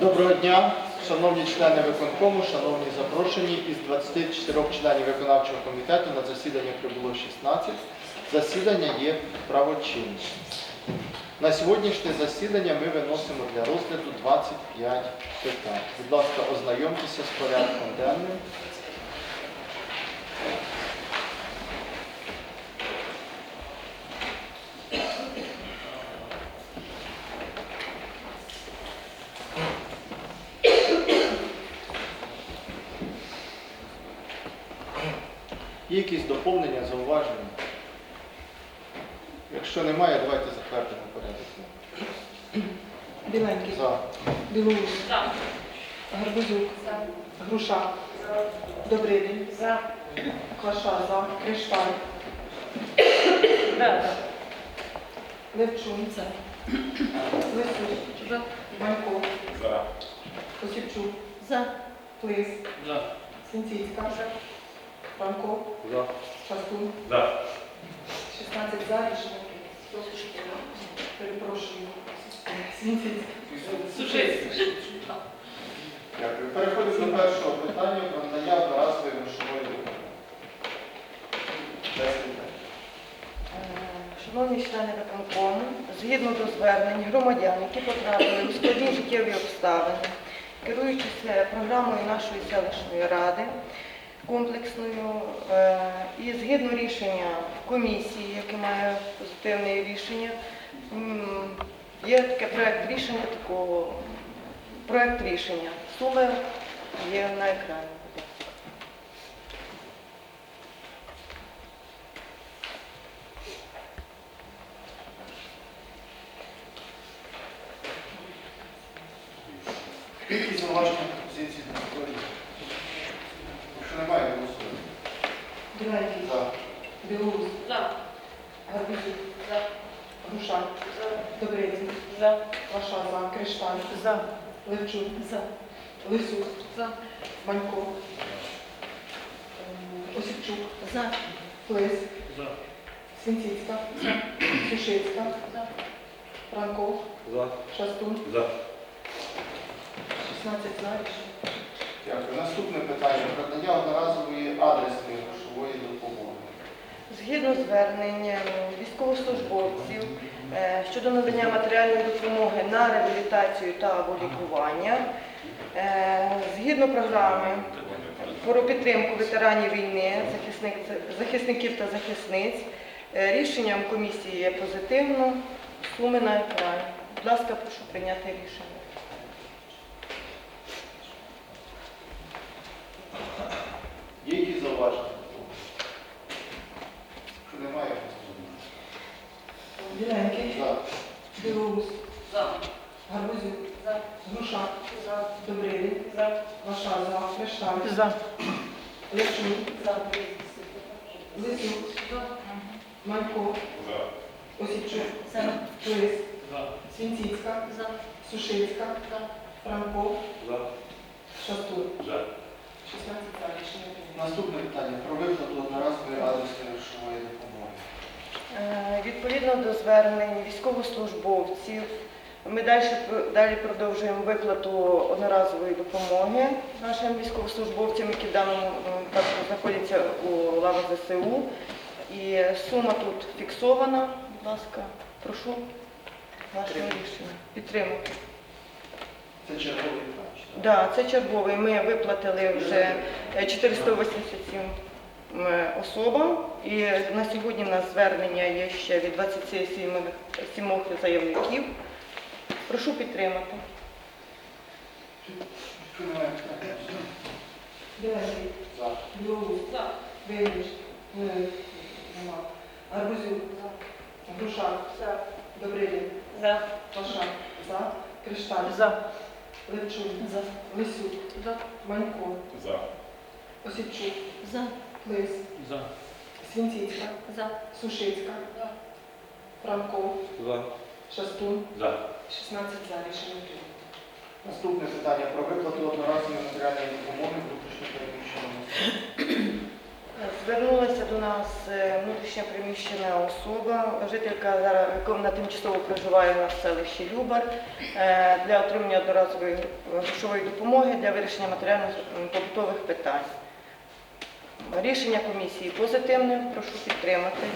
Доброго дня, шановні члени виконкому, шановні запрошені. Із 24 членів виконавчого комітету на засідання прибуло 16. Засідання є правочинним. На сьогоднішнє засідання ми виносимо для розгляду 25 питань. Будь ласка, ознайомтеся з порядком денним. Є якісь доповнення, зауваження? Якщо немає, давайте затвердимо порядок. Біленький, За. Білоус, Гарбузюк, Груша, Добридин, Клаша, за, Кришталь, Левчун, Лисюк, Манько, Осіпчук, Плис, Сінцицька, Франко, Шастун, 16 за, рішення. Перепрошую. Сінцицька. Дякую. Переходимо до першого питання про надання одноразової грошової допомоги. Шановні члени виконкому, згідно до звернень громадян, які потрапили у складні життєві обставини, керуючись е, програмою нашої селищної ради комплексною е, і згідно рішення комісії, яке має позитивне рішення, є таке проект рішення такого проект рішення. Суми є на екрані. Які зауваження пропозиції до історії? Якщо немає, голосуємо. Біленький, За. Білоус, Гарбузюк, Груша, Добридин, Клаша, за, Кришталь, За. Левчун, Лисюк, Манько, Ем, Осіпчук, За. Плис, Сінцицька, Сушицька, Франко, Шастун, 16 за. Дякую. Наступне питання. Надання одноразової адресної грошової допомоги. Згідно зверненням військовослужбовців е, щодо надання матеріальної допомоги на реабілітацію та або лікування, згідно програми про підтримку ветеранів війни, захисник- захисників та захисниць, е, рішенням комісії є позитивно, суми на екрані. Будь ласка, прошу прийняти рішення. Є якісь зауваження? Якщо немає. Біленький, За. Білоус, Гарбузюк, Груша, Добридин, Ваша, за, Кришталь, Левчун, Лисюк, Манько, Осіпчук, Плис, Свінціцька, Сушицька, Франко, Шастун. 16 за, рішення прийнято. Наступне питання. Про виплату одноразової адресної грошової допомоги. Е, Відповідно до звернень військовослужбовців, ми далі, далі продовжуємо виплату одноразової допомоги нашим військовослужбовцям, які в даному випадку знаходяться у лавах ЗСУ. І сума тут фіксована. Будь ласка, прошу вашого рішення. Підтримати. Це черговий так? Да, це черговий. Ми виплатили вже е, 487 особам. І на сьогодні в нас звернення є ще від 27 сімох заявників. Прошу підтримати. Біленький, За. Білоус, Винніш, нема. Гарбузюк, Груша, Добридин, Паша, за, Кришталь, Левчун, Лисюк, Манько, Осіпчук, Плис, Свінціцька, Сушицька, Франко, Шастун, 16 за, рішення прийнято. Наступне питання про виплату одноразової матеріальної допомоги внутрішньо переміщеним. Звернулася до нас е, внутрішньо приміщена особа, жителька зараз, яка на тимчасово проживає у нас в селищі Любар, е, для отримання одноразової грошової допомоги для вирішення матеріально-побутових питань. Рішення комісії позитивне, прошу підтримати.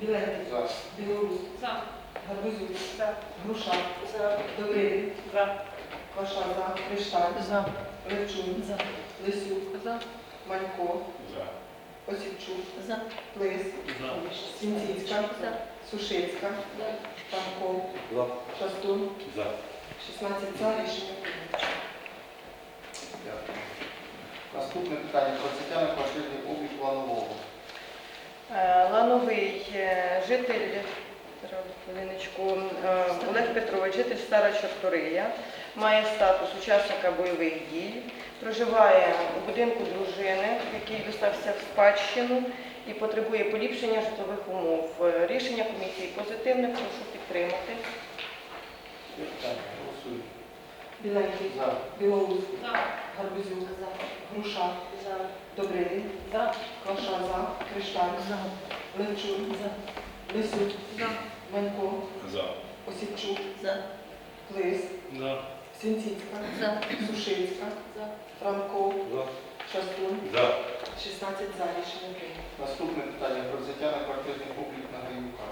Біленький. За. Білоус. За. Гарбузюк. Груша. Добрилін. Кваша за. Кришталь. За. Левчун. За. Лисюк. За. Манько. За. Осіпчук. За. Плис. За. Сінцівська. За. Сушицька. Танков. За. Шастун. За. 16 за. Рішення. Дякую. Наступне питання про взяття на облік планового. Е, Лановий е, житель хвилиночку, е, Олег Петрович, житель Стара Чортория, має статус учасника бойових дій, проживає у будинку дружини, який достався в спадщину і потребує поліпшення житлових умов. Рішення комісії позитивне, прошу підтримати. Біленький. Білоус. Гарбузюк. Груша. За. Добрилін. За. Кваша за. Кришталь. Левчун. Лисюк. За. Манько. За. Осіпчук. За. Плис. За. Сінцівська. За. Сушицька. За. Франков. За. Шастун. За. 16 за. Рішення прийнято. Наступне питання про взяття на квартирний облік на Гаюка.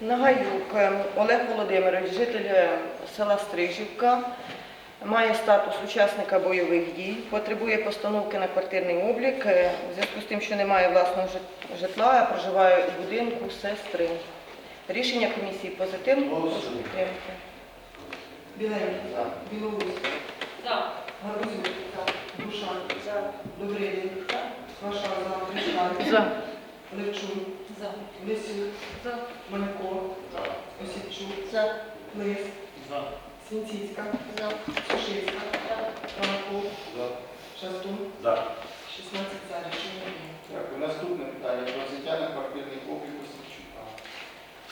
Нагаюк е, Олег Володимирович, житель е, села Стрижівка, має статус учасника бойових дій, потребує постановки на квартирний облік е, у зв'язку з тим, що немає власного житла, а проживає у будинку сестри. Рішення комісії позитивне. Прошу підтримати. Біленький. За. Білоус. За. Гарбузюк. Груша. За. Добрилін. Кваша за. Левчун. За. Лисюк. За. Манько. За. Осіпчук. Сінцівська. Франков. За. Шастун. За. 16 за. Рішення. Дякую. Наступне питання про взяття на квартирний облік Осипчука.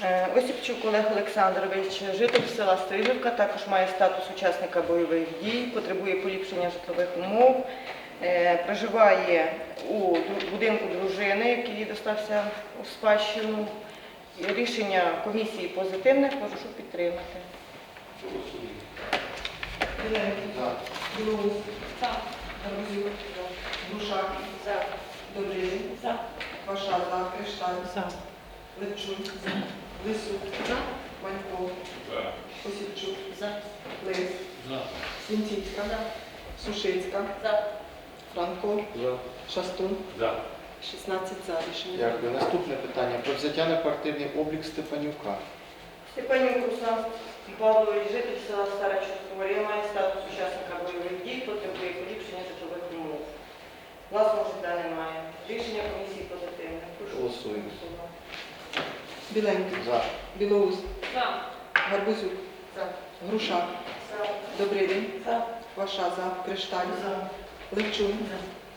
Е, Осіпчук Олег Олександрович, житель села Стрижівка, також має статус учасника бойових дій, потребує поліпшення житлових умов, е, проживає у будинку дружини, який достався у спадщину. Рішення комісії позитивне, прошу підтримати. За. Білоус. Гарбузюк. Груша. Добрилін. Кришталь. За. Левчун. Лисюк. Манько. Плис. За. Сінцівська. Сушицька. Франко. Шастун. 16 за. Дякую. Наступне питання про взяття на квартирний облік Степанюка. Степанюк Руслан Павлович, житель села Стара Чорторія, має статус учасника бойових дій, потребує поліпшення житлових умов. Власного житла немає. Рішення комісії позитивне. Прошу Голосуємо. голосувати. Біленький. За. Білоус. За. Гарбузюк. За. Груша. Добрилін. За. Кваша за. Кришталь. Левчун.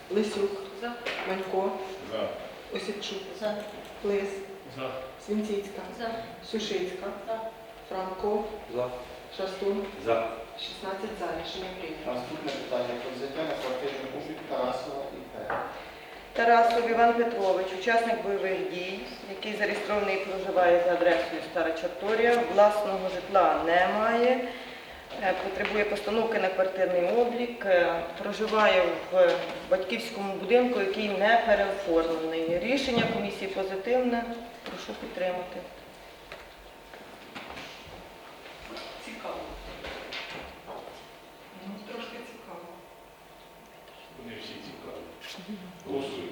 Лисюк. За. Манько. За. Осіпчук. За. Плис. За. Свінціцька. За. Сушицька. За. Франко. За. Шастун. За. 16 за. Рішення прийнято. Наступне питання про взяття на квартирний облік Тарасова ІП. Тарасов Іван Петрович, учасник бойових дій, який зареєстрований і проживає за адресою Стара Чорторія, власного житла не має, е, потребує постановки на квартирний облік, е, проживає в батьківському будинку, який не переоформлений. Рішення комісії позитивне. Прошу підтримати. Цікаво. Ну, трошки цікаво. Вони всі цікаві. Голосуємо.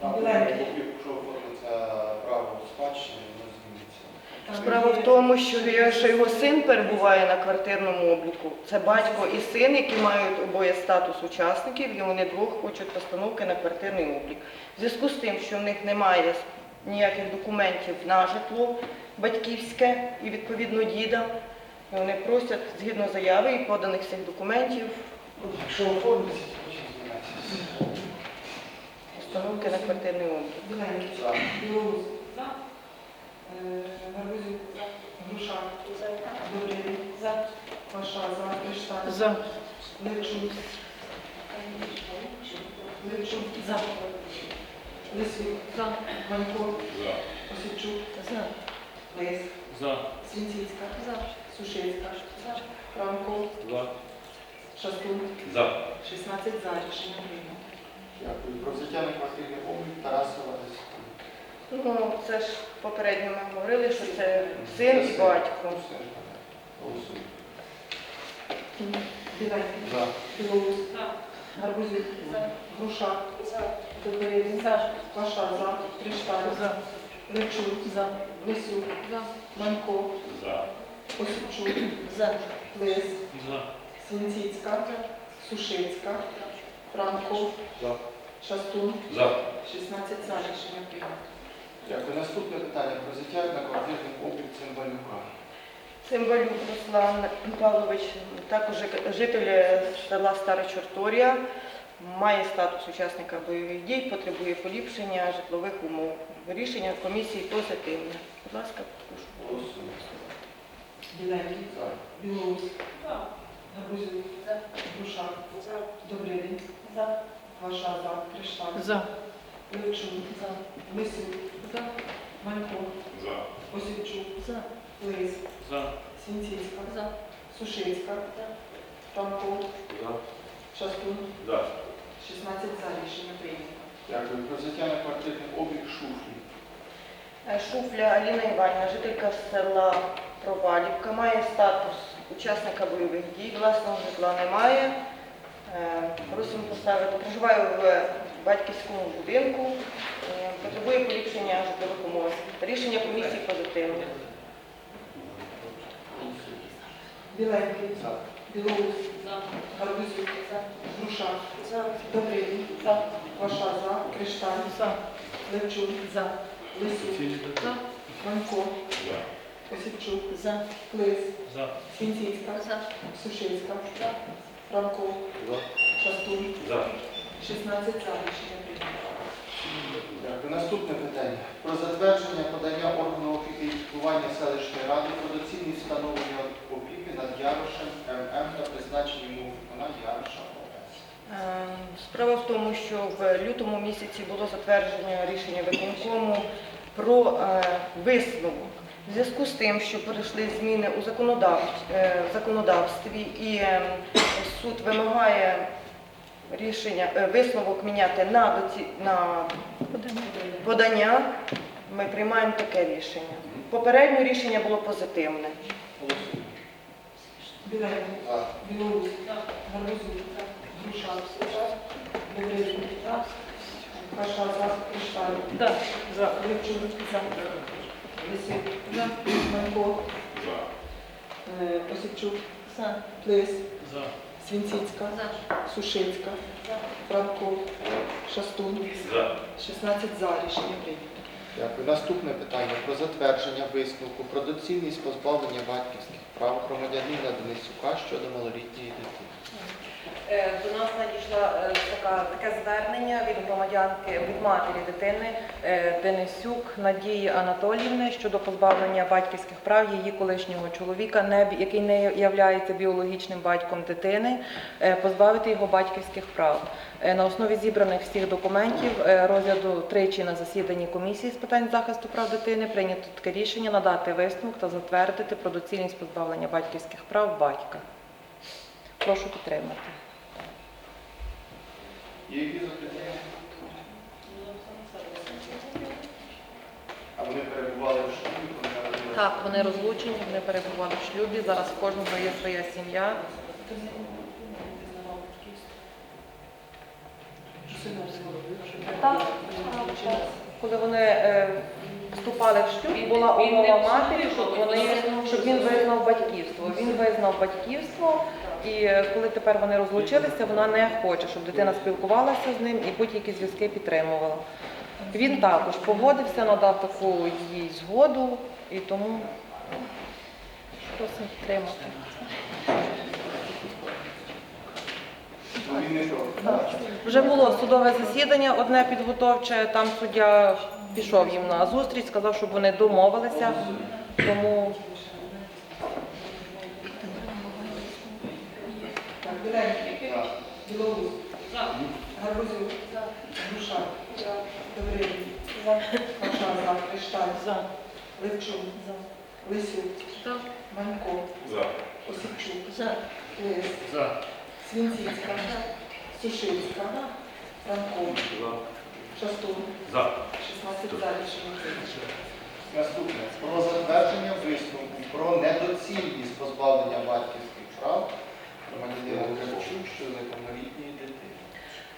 Там якщо оформиться право спадщини, воно зміниться. Справа в тому, що його- що його син перебуває на квартирному обліку. Це батько і син, які мають обоє статус учасників, і вони двох хочуть постановки на квартирний облік. В зв'язку з тим, що в них немає ніяких документів на житло батьківське і відповідно діда, вони просять згідно заяви і поданих цих документів Якщо оформиться, то чим зміниться? постановки на квартирний облік. Біленький. За. За. Е, Гарбузюк. Груша. За. Добрилін. За. Ваша за. Кришталь. За. Левчук. Левчук. За. Лисюк. За. Манько. За. Осипчук. За. Лис. За. Свінціцька. За. Сушицька. Франко. За. Шастун. За. 16 за. Рішення прийнято. Дякую. Про взяття на квартирний облік Тарасова 10 секунд. Ну, це ж попередньо ми говорили, що це син і батько. Голосуємо. Біленький. За. Білоус. Гарбузюк. Груша. Добрий. Ваша за. Кришталь. Левчук. Лисюк. Манько. За. Осипчук. За. Лис. За. Свінціцька. Сушицька. Франко. За. Шастун. За. 16 за. Рішення прийнято. Дякую. Наступне питання про на квартирний облік Цимбалюка. Цимбалюк Руслан Павлович, також житель села Стара Чорторія, має статус учасника бойових дій, потребує поліпшення житлових умов. Рішення комісії позитивне. Будь ласка, прошу. Голосуємо. Біленький. За. Білоус. Гарбузюк. Груша. Добрий. Ваша за. Кришталь. За. Левчук. Лисюк. Манько. За. Осипчук. За. Лис. За. Свінціцька. За. Сушицька. Франко. За. Шастун. За. 16 за. Рішення прийнято. Дякую. Про взяття на квартирний облік Шуфлі. Е, Шуфля Аліна Іванівна, жителька села Провалівка, має статус учасника бойових дій, власного житла немає. Е, Просимо поставити, проживає в батьківському будинку, е, потребує поліпшення житлових умов. Рішення комісії позитивне. Біленький. За. Білоус. Гарбузюк. Груша. Добрий. Ваша за. Кришталь. Левчук. Лисюк. Манько. За. Осипчук. За. Лис. За. Свінціцька. Сушицька. Франко. За. Шастун. За. 16 за. Рішення прийнято. Дякую. Наступне питання. Про затвердження подання органу опіки і піклування селищної ради про доцільність встановлення опіки над Ярошем ММ та призначення йому виконання Яроша ОС. Е, Справа в тому, що в лютому місяці було затверджено рішення виконкому про е, висновок. В зв'язку з тим, що перейшли зміни у е, законодавстві і е, суд вимагає рішення, е, висновок міняти на, доці, на подання, ми приймаємо таке рішення. Попереднє рішення було позитивне. Голосуємо. Біленький. За. Білоус. Гарбузюк. Груша. За. Кришталь. Левчук. Лисюк. Манько. За. Е, Осипчук. Лис. За. Свінціцька. Сушицька. Франко. Шастун. За. 16 за. Рішення прийнято. Дякую. Наступне питання про затвердження висновку про доцільність позбавлення батьківських прав громадянина Денисюка щодо малолітньої дитини. Е, До нас надійшла е, така, таке звернення від громадянки, від матері дитини е, Денисюк Надії Анатоліївни щодо позбавлення батьківських прав її колишнього чоловіка, не який не є біологічним батьком дитини, позбавити його батьківських прав. На основі зібраних всіх документів розгляду тричі на засіданні комісії з питань захисту прав дитини прийнято таке рішення надати висновок та затвердити про доцільність позбавлення батьківських прав батька. Прошу підтримати. Є які запитання? А вони перебували в шлюбі, коли народилися? Так, вони розлучені, вони перебували в шлюбі. Зараз в кожного є своя сім'я. Так. Коли вони е, вступали в шлюб, була умова матері, щоб вони щоб він визнав батьківство. Він визнав батьківство, і коли тепер вони розлучилися, вона не хоче, щоб дитина спілкувалася з ним і будь-які зв'язки підтримувала. Він також погодився, надав таку їй згоду, і тому просимо підтримати. Вже було судове засідання, одне підготовче, там суддя пішов їм на зустріч, сказав, щоб вони домовилися. Тому Біленький. Білоус, Гарбузюк, Груша, Добринін, Паша, Кришталь, Левчун, Лисюк, Манько, Осипчук, Лис, За. Свінціцька, Сушицька, Франко. Шастун, За. 16 за. рішення. Наступне. Про затвердження висновку про недоцільність позбавлення батьківських прав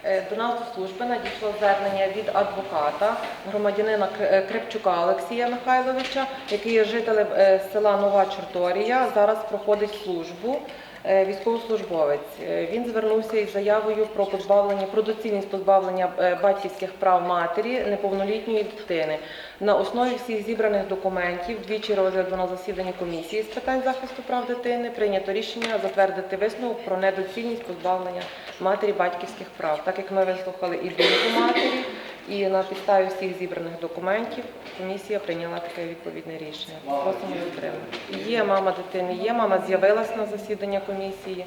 Е, До нас до служби надійшло звернення від адвоката громадянина Кр- Крепчука Олексія Михайловича, який є жителем е, села Нова Чорторія. Зараз проходить службу. Е, Військовослужбовець. Е, Він звернувся із заявою про позбавлення про доцільність позбавлення е, батьківських прав матері неповнолітньої дитини. На основі всіх зібраних документів двічі розглядано на засіданні комісії з питань захисту прав дитини. Прийнято рішення затвердити висновок про недоцільність позбавлення матері батьківських прав. Так як ми вислухали і думку матері, і на підставі всіх зібраних документів комісія прийняла таке відповідне рішення. Просимо підтримати. Є мама дитини, є мама з'явилась на засідання комісії.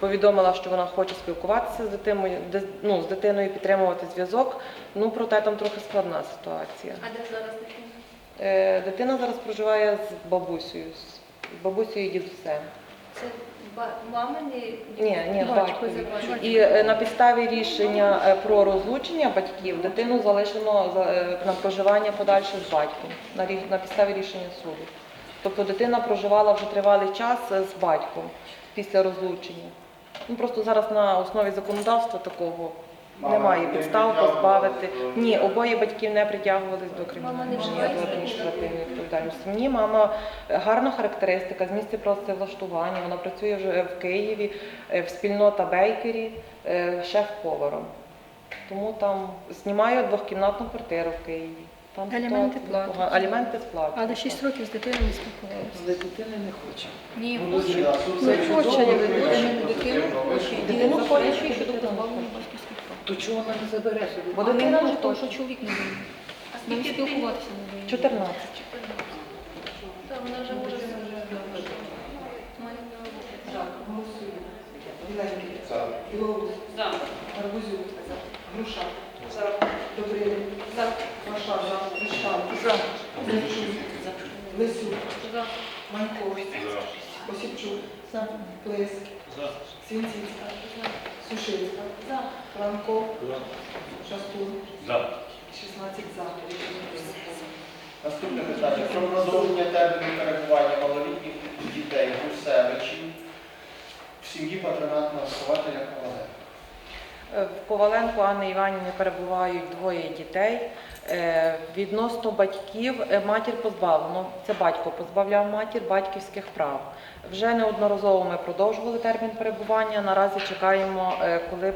Повідомила, що вона хоче спілкуватися з дитиною, ну, з дитиною підтримувати зв'язок. Ну проте там трохи складна ситуація. А де зараз такі? Е, Дитина зараз проживає з бабусею, з бабусею і дідусем. Мамини? Ні, ні. Батько. І е, на підставі рішення е, про розлучення батьків дитину залишено е, на проживання подальше з батьком на підставі рішення суду. Тобто дитина проживала вже тривалий час з батьком після розлучення. Ну просто зараз на основі законодавства такого немає не підстав позбавити. Ні, обоє батьків не притягувались до кримінальної до адміністративної відповідальності. Ні, мама е, гарна характеристика з місця працевлаштування. Вона працює вже в Києві, е, в спільнота Бейкері, е, шеф-поваром. Тому там знімаю двохкімнатну квартиру в Києві. Там Аліменти ситуація платять. Аліменти сплачують. Але 6 років з дитиною не спілкувалися. Але дитина не хоче. Ні, Ну, хоче, не хоче, що дитину хоче. Дитину хоче, щодо дитину То чого вона не забере собі? Бо ж того, хоче. що чоловік не. А Нам скільки спілкуватися не вміє. 14. Так, вона вже може Так, голосуємо. Біленький, За. Груша, Паша, за, Левчун, Лисюк, Манько, Осипчук, Плис, Свінціцька, За. Франко, Шастун, За. 16 за. Рішення прийнято. Наступне питання про продовження терміну перебування малолітніх дітей Гусевичів в сім'ї патронатного вихователя Ковалева. Е, В Коваленко Анни Іванівни перебувають двоє дітей. Е, Відносно батьків е, матір позбавлено. Це батько позбавляв матір батьківських прав. Вже неодноразово ми продовжували термін перебування. Наразі чекаємо, коли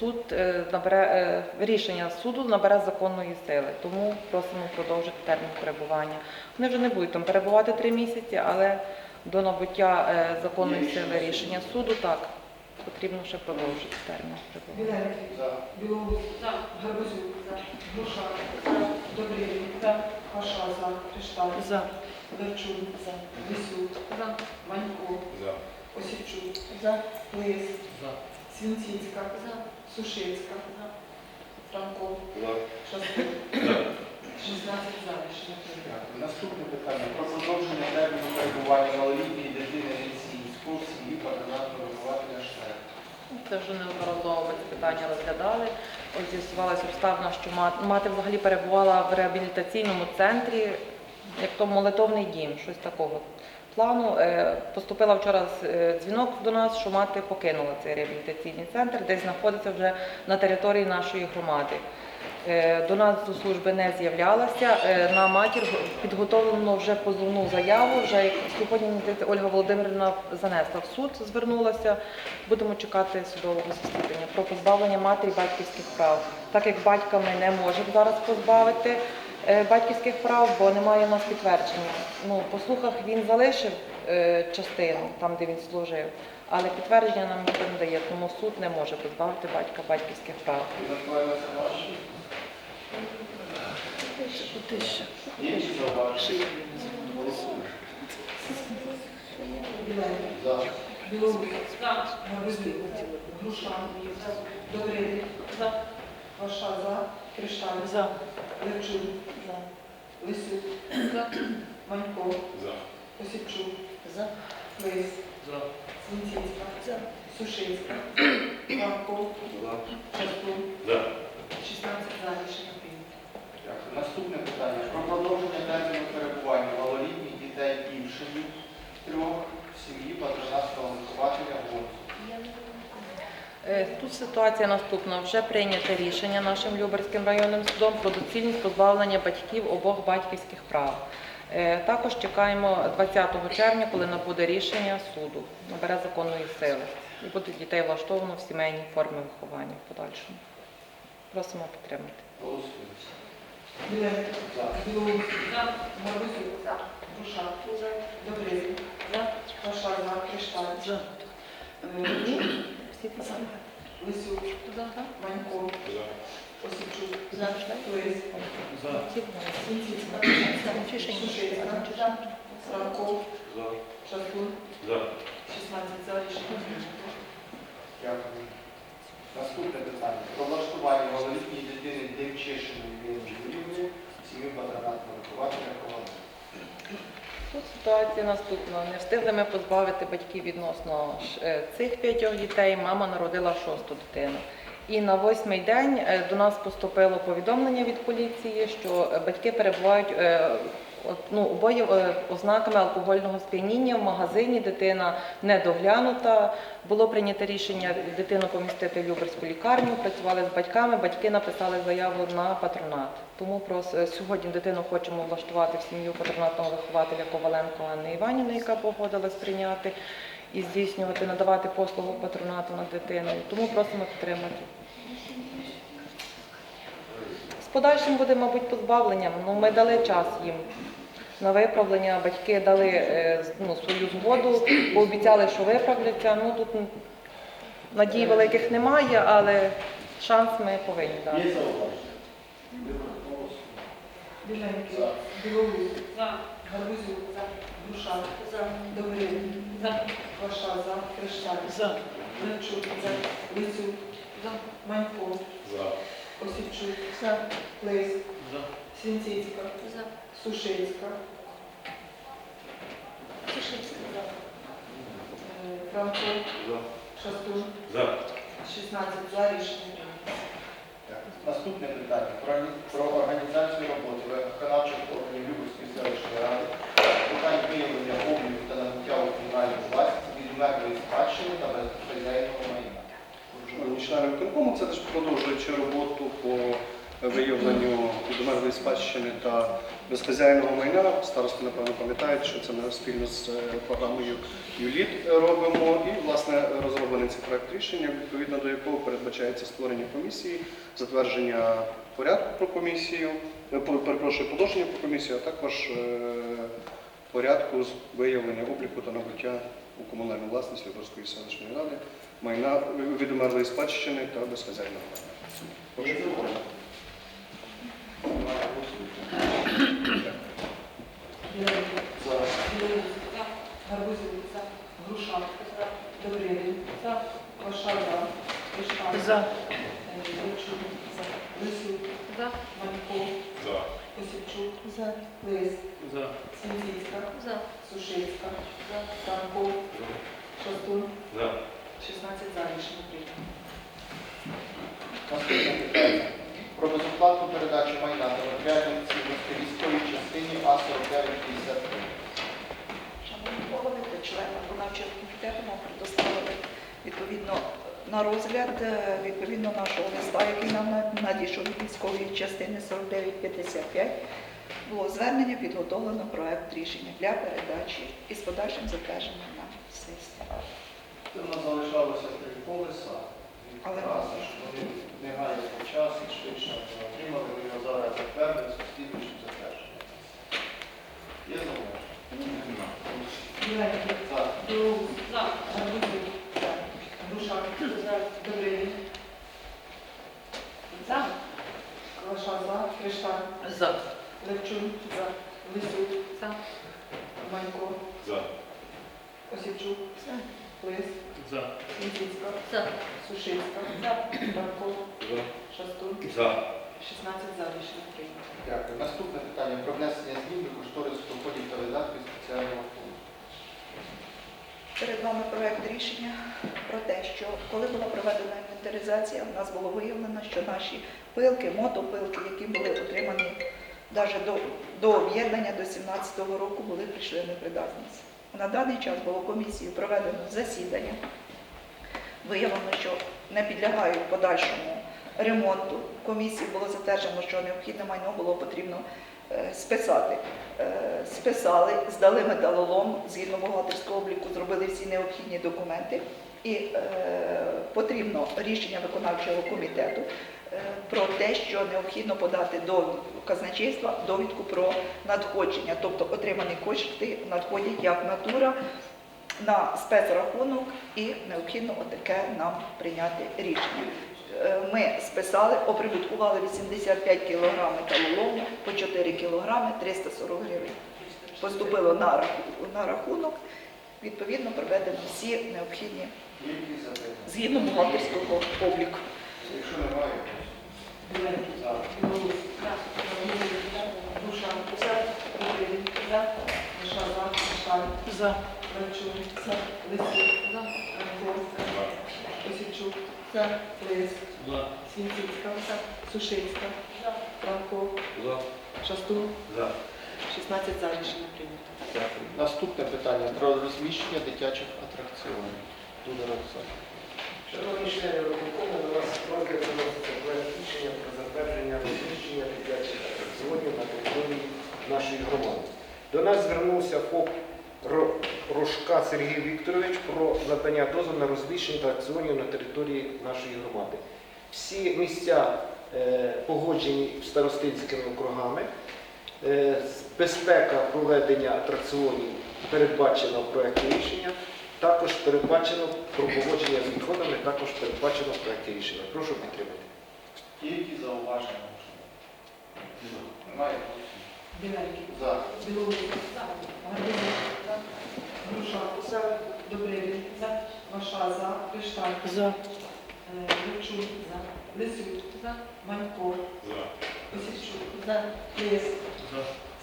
суд набере рішення суду набере законної сили. Тому просимо продовжити термін перебування. Вони вже не будуть там перебувати три місяці, але до набуття законної сили рішення суду так потрібно ще продовжити термін За. Білоус, Гарбузюк, Груша, Добринін, Паша, за, Кришталь, Левчун, Лисюк, Манько, За. Осипчук, Плис, Свінціцька, Сушицька, Франко, Шастун, 16 за. Рішення прийнято. Дякую. Наступне питання. Про продовження терміну перебування малолітньої дитини Сім'ї патронатного вихователя Шнек. Це вже неодноразово ми це питання розглядали. Ось з'ясувалася обставина, що мати взагалі перебувала в реабілітаційному центрі, як то молитовний дім, щось такого плану. Е, Поступила вчора е, дзвінок до нас, що мати покинула цей реабілітаційний центр, десь знаходиться вже на території нашої громади. Е, До нас до служби не з'являлася. Е, На матір підготовлено вже позовну заяву. Вже сьогодні Ольга Володимирівна занесла в суд, звернулася. Будемо чекати судового засідання про позбавлення матері батьківських прав. Так як батька ми не можемо зараз позбавити е, батьківських прав, бо немає у нас підтвердження. Ну, по слухах він залишив частину там, де він служив, але підтвердження нам ніхто не дає, тому суд не може позбавити батька батьківських прав. За. Грушан. Добрилин. Ваша за. Кришталь. За. Левчук. Лисюк. Манько. За. Осіпчук. За. Лис. Сушинська. Шастун. За. 16 за. Рішення. Наступне питання про продовження терміну перебування малолітніх дітей ніж трьох в сім'ї патронатного вихователя ГОНЗу. Е, Тут ситуація наступна. Вже прийнято рішення нашим Люберським районним судом про доцільність позбавлення батьків обох батьківських прав. Е, Також чекаємо 20 червня, коли набуде рішення суду, набере законної сили. І буде дітей влаштовано в сімейній формі виховання в подальшому. Просимо підтримати. За. Білоус. Гарбузюк. Грушан. Добрилин. Ваша за. Кришталь. Левчук. Лисюк. Манько. Свінцівська. Сушинська. Франко. За. Шастун. За. 16 за. Рішення. Дякую. Наступне питання. Про влаштування малолітньої дитини Демчишиної Ірини Юрівни патронатного вихователя ГОНЗу. Тут ситуація наступна. Не встигли ми позбавити батьків відносно е, цих п'ятьох дітей. Мама народила шосту дитину. І на восьмий день е, до нас поступило повідомлення від поліції, що е, батьки перебувають ну, обоє е, ознаками алкогольного сп'яніння в магазині. Дитина не доглянута. Було прийнято рішення дитину помістити в Люберську лікарню. Працювали з батьками. Батьки написали заяву на патронат. Тому прос- е, сьогодні дитину хочемо влаштувати в сім'ю патронатного вихователя Коваленко Анни Іванівни, яка погодилась прийняти і здійснювати, надавати послугу патронату над дитиною. Тому просимо підтримати. З подальшим буде, мабуть, позбавленням. Ну, ми дали час їм на виправлення. Батьки дали е, ну, свою згоду, пообіцяли, що виправляться. Ну тут надій великих немає, але шанс ми повинні дати. Біленький. За. Білоус. Гарбузюк. Грушан. Добрилин. Ваша за. Кришталь. Левчук. Лисюк. Манько. За. Осіпчук. Лис. Свінцівська. Сушинська. Е, Франко. За. Шастун. За. 16 за. Рішення. Наступне питання про, про організацію роботи виконавчих органів Люберської селищної ради, питань виявлення обліку та набуття у комунальну власність від мертвої спадщини та безпосереднього майна. Члени виконкому, це теж продовжуючи роботу по виявленню відомерної спадщини та безхазяйного майна. Старости, напевно, пам'ятають, що це ми спільно з е, програмою ЮЛІТ робимо. І, власне, розроблений цей проект рішення, відповідно до якого передбачається створення комісії, затвердження порядку про комісію, е, перепрошую, положення про комісію, а також е, порядку виявлення обліку та набуття у комунальну власність Люборської селищної ради майна відомерлої спадщини та безхазяйного майна. Прошу підтримати. Немає голосуємо. Біленький. За. Білоус. Гарбузюк. Грушан. Добрилин. Ваша за. Кришталь. Левчук. Лисюк. Манько. Осіпчук. Лис. За. Свінцівська. За. Шастун. За. 16 за. Рішення прийнято. Наступне питання про безоплатну передачу майна та матеріальних цінностей військовій частині А4953. Шановні голови та члени виконавчого комітету нам предоставили відповідно на розгляд е, відповідно нашого листа, який нам на- надійшов від військової частини 4955, було звернення, підготовлено проект рішення для передачі і з подальшим затвердженням на сесії. Це в нас залишалося три колеса. Але- Відразу, що вони не гаять по часу, швидше отримали, ми його зараз затвердили, слідуючим затвердженням. Є зауваження? Біленький. За. Грушан. Добрилин. Ваша за. Кришталь. За. Лисюк. За. Манько. За. Осіпчук. Плис, За. Свінцицька, За. Сушицька, Франко, Шастун. За. 16 за рішення прийнято. Дякую. Наступне питання про внесення змін до кошторису доходів та видатків спеціального фонду. Перед вами проект рішення про те, що коли була проведена інвентаризація, у нас було виявлено, що наші пилки, мотопилки, які були отримані навіть до, до об'єднання до 2017 року, були прийшли в непридатність. На даний час було комісією проведено засідання. Виявлено, що не підлягають подальшому ремонту. Комісії було затверджено, що необхідне майно було потрібно е, списати. Е, Списали, здали металолом, згідно бухгалтерського обліку, зробили всі необхідні документи. І е, потрібно рішення виконавчого комітету про те, що необхідно подати до казначейства довідку про надходження, тобто отримані кошти надходять як натура на спецрахунок і необхідно отаке нам прийняти рішення. Е, Ми списали, оприбуткували 85 кг металолому по 4 кг 340 гривень. Поступило на раху- на рахунок, відповідно проведено всі необхідні згідно бухгалтерського обліку. Якщо немає, За. Білоус, Гарбузів, Груша, Добрий, Кваша за, Кришталь, За. Кравчук, Лисюк, Франко, Свінцицька, Шастун. За. 16 за рішення прийнято. Дякую. Наступне питання про розміщення дитячих атракціонів. Дуда Роксана. Шановні члени виконкому, до вас розгляд виноситься проект рішення про затвердження розміщення дитячих атракціонів на території нашої громади. До нас звернувся ФОП Ро- Рожка Сергій Вікторович про надання дозволу на розміщення атракціонів на території нашої громади. Всі місця е, погоджені старостинськими округами. Е, Безпека проведення атракціонів передбачена в проєкті рішення. Також передбачено про поводження з відходами, також передбачено в проєкті рішення. Прошу підтримати. Є які зауваження? Немає. Біленький, За. Білоус, Гарбузів, Груша, Добрий, Кваша за, Кришталь, За. Гречук, Лисюк, За. Манько, За. Осівчук, За. Плис,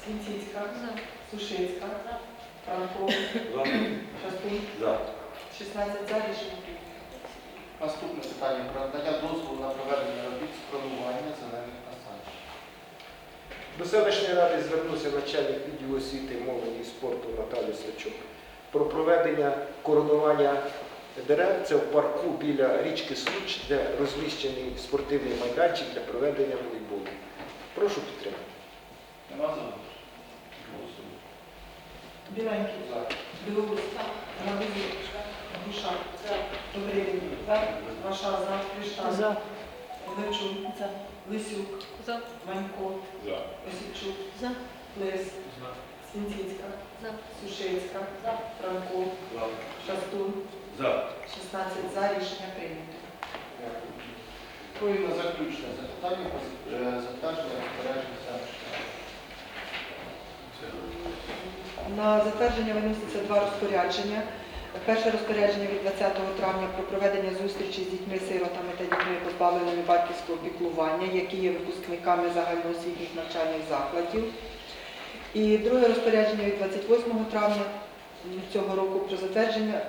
Свінцицька, За. Сушицька, Франко, Шастун. За. 16 за рішення прийнято. Наступне питання про надання дозволу на проведення робіт з пронування зелених насаджень. До селищної ради звернувся начальник відділу освіти, молоді і спорту Наталія Сличук про проведення коронування дерев. Це в парку біля річки Случ, де розміщений спортивний майданчик для проведення волейболу. Прошу підтримати. Нема зауважень? Біленький, За. Білоус, Гарбузів, Груша, Добрий, Кваша за, Кришталь, Гречук, Лисюк, За. Манько, За. Осівчук, За. Плис, Свінцицька, За. Сушицька, Франко, Шастун. За. 16 за рішення прийнято. Дякую. Ну і на заключне запитання е, затвердження розпорядження селищної ради. На затвердження виноситься два розпорядження. Перше розпорядження від 20 травня про проведення зустрічі з дітьми-сиротами та дітьми, позбавленими батьківського піклування, які є випускниками загальноосвітніх навчальних закладів. І друге розпорядження від 28 травня цього року про затвердження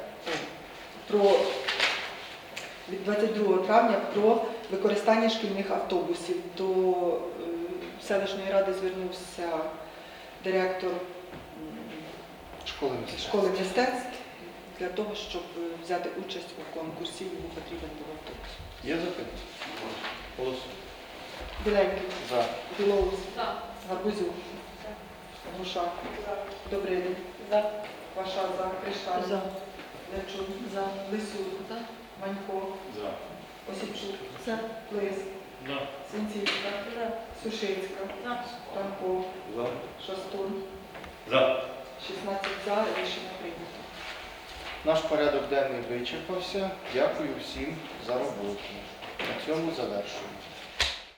про від 22 травня про використання шкільних автобусів. До е, селищної ради звернувся директор Школи місцевої. школи мистецтв для того, щоб взяти участь у конкурсі, йому потрібен був автобус. Є запитання? Голосуємо. Біленький, За. Білоус, За. Гарбузюк, Груша, Добридин, Ваша за, Кришталь, Левчук, Лисюк, За. Манько, За. Осіпчук, За. Плис, За. Синцівська, За. Сушицька, За. Франко, За. Шастун, За. 16 за, рішення прийнято. Наш порядок денний вичерпався. Дякую всім за роботу. На цьому завершуємо.